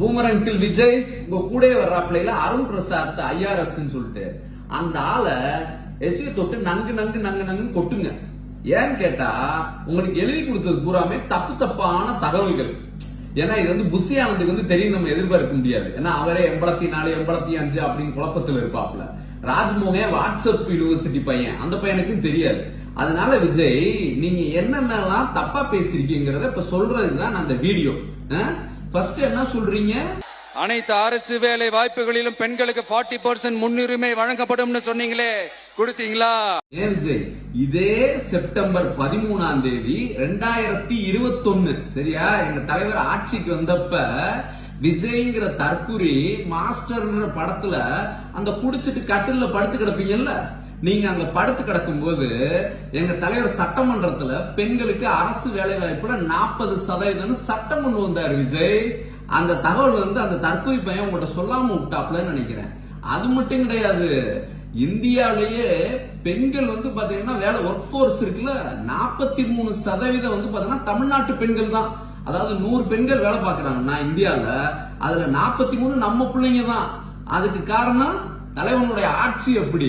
பூமரங்கில் விஜய் உங்க கூட வர்றாப்லையில அருண் பிரசாத் ஐஆர்எஸ் சொல்லிட்டு. அந்த ஆளை எச்சிய தொட்டு நங்கு நங்கு நங்கு நங்கு கொட்டுங்க. ஏன்னு கேட்டா உங்களுக்கு எழுதி கொடுத்தது பூராமே தப்பு தப்பான தகவல்கள். ஏன்னா இது வந்து புஷி ஆனந்துக்கு வந்து தெரியும் நம்ம எதிர்பார்க்க முடியாது. ஏன்னா அவரே எண்பத்தி நாலு எண்பத்தி அஞ்சு அப்படின்னு குழப்பத்தில் இருப்பாப்ல ராஜ்மோகன் வாட்ஸ்அப் யூனிவர்சிட்டி பையன். அந்த பையனுக்கும் தெரியாது. அதனால விஜய் நீங்க என்னென்னலாம் தப்பா பேசிருக்கீங்கிறத இப்ப சொல்றதுதான் அந்த வீடியோ. ஃபர்ஸ்ட் என்ன சொல்றீங்க? அனைத்து அரசு வேலை வாய்ப்புகளிலும் பெண்களுக்கு 40% பர்சன்ட் முன்னுரிமை வழங்கப்படும்னு சொன்னீங்களே கொடுத்தீங்களா? இதே செப்டம்பர் பதிமூணாம் தேதி ரெண்டாயிரத்தி இருபத்தொன்னு சரியா? எங்க தலைவர் ஆட்சிக்கு வந்தப்ப விஜய்ங்கிற தற்குறி மாஸ்டர்ன்ற படத்துல அந்த குடிச்சிட்டு கட்டில படுத்து கிடப்பீங்கல்ல? நீங்க அங்க படுத்து கிடக்கும் போது எங்க தலைவர் சட்டமன்றத்துல பெண்களுக்கு அரசு வேலை வாய்ப்புல நாற்பது சதவீதம் சட்டம் கொண்டு வந்தாரு விஜய். அந்த தகவல் வந்து அந்த தற்கொலை பையன் உங்கள்கிட்ட சொல்லாம விட்டாப்லன்னு நினைக்கிறேன். அது மட்டும் கிடையாது. இந்தியாவிலேயே பெண்கள் வந்து பாத்தீங்கன்னா வேலை ஒர்க் ஃபோர்ஸ் இருக்குல்ல நாற்பத்தி மூணு சதவீதம் வந்து பாத்தீங்கன்னா தமிழ்நாட்டு பெண்கள் தான். அதாவது நூறு பெண்கள் வேலை பார்க்குறாங்கன்னா இந்தியாவில் அதுல நாற்பத்தி மூணு நம்ம பிள்ளைங்க தான். அதுக்கு காரணம் தலைவனுடைய ஆட்சி எப்படி?